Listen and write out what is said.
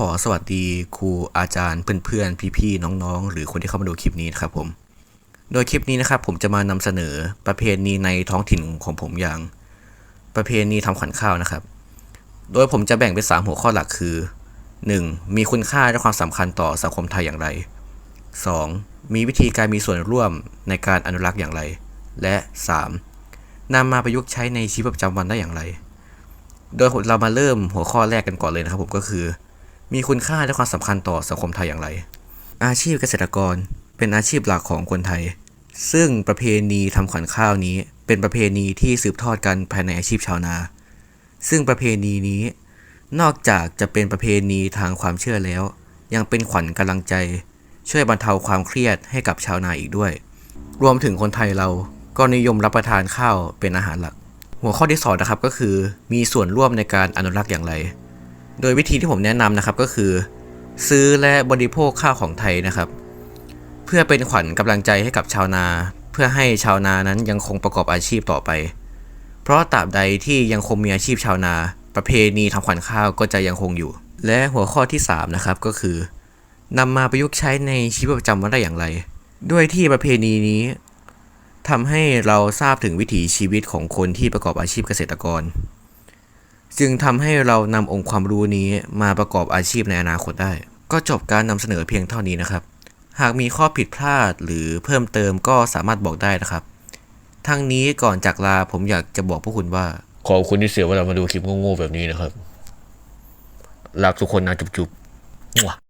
ขอสวัสดีครูอาจารย์เพื่อนๆ พี่ๆ น้องๆ หรือคนที่เข้ามาดูคลิปนี้นะครับผม โดยคลิปนี้นะครับผมจะมานำเสนอประเพณีในท้องถิ่นของผมอย่าง ประเพณีทำขวัญข้าวนะครับ โดยผมจะแบ่งเป็นสามหัวข้อหลักคือ 1. มีคุณค่าและความสำคัญต่อสังคมไทยอย่างไร 2. มีวิธีการมีส่วนร่วมในการอนุรักษ์อย่างไร และ 3. นำมาประยุกต์ใช้ในชีวิตประจำวันได้อย่างไร โดยเรามาเริ่มหัวข้อแรกกันก่อนเลยนะครับผมก็คือ มีคุณค่าและความสำคัญต่อสังคมไทยอย่างไร อาชีพเกษตรกรเป็นอาชีพหลักของคนไทย ซึ่งประเพณีทำขวัญข้าวนี้ เป็นประเพณีที่สืบทอดกันภายในอาชีพชาวนา ซึ่งประเพณีนี้ นอกจากจะเป็นประเพณีทางความเชื่อแล้ว ยังเป็นขวัญกำลังใจ ช่วยบรรเทาความเครียดให้กับชาวนาอีกด้วย รวมถึงคนไทยเราก็นิยมรับประทานข้าวเป็นอาหารหลัก หัวข้อที่สองนะครับก็คือ มีส่วนร่วมในการอนุรักษ์อย่างไร โดยวิธีที่ผมแนะนำนะครับก็คือ ซื้อและบริโภคข้าวของไทยนะครับ เพื่อเป็นขวัญกำลังใจให้กับชาวนา เพื่อให้ชาวนานั้นยังคงประกอบอาชีพต่อไป เพราะตราบใดที่ยังคงมีอาชีพชาวนา ประเพณีทำขวัญข้าวก็จะยังคงอยู่ และหัวข้อที่สามนะครับก็คือนำมาประยุกต์ใช้ในชีวิตประจำวันได้อย่างไร ด้วยที่ประเพณีนี้ทำให้เราทราบถึงวิถีชีวิตของคนที่ประกอบอาชีพเกษตรกร จึงทำให้เรานำองค์ความรู้นี้มาประกอบอาชีพในอนาคตได้ ก็จบการนำเสนอเพียงเท่านี้นะครับ หากมีข้อผิดพลาดหรือเพิ่มเติมก็สามารถบอกได้นะครับ ทั้งนี้ก่อนจากลาผมอยากจะบอกพวกคุณว่า ขอบคุณที่เสียเวลามาดูคลิปโง่ๆแบบนี้นะครับรักทุกคนนะจุ๊บๆ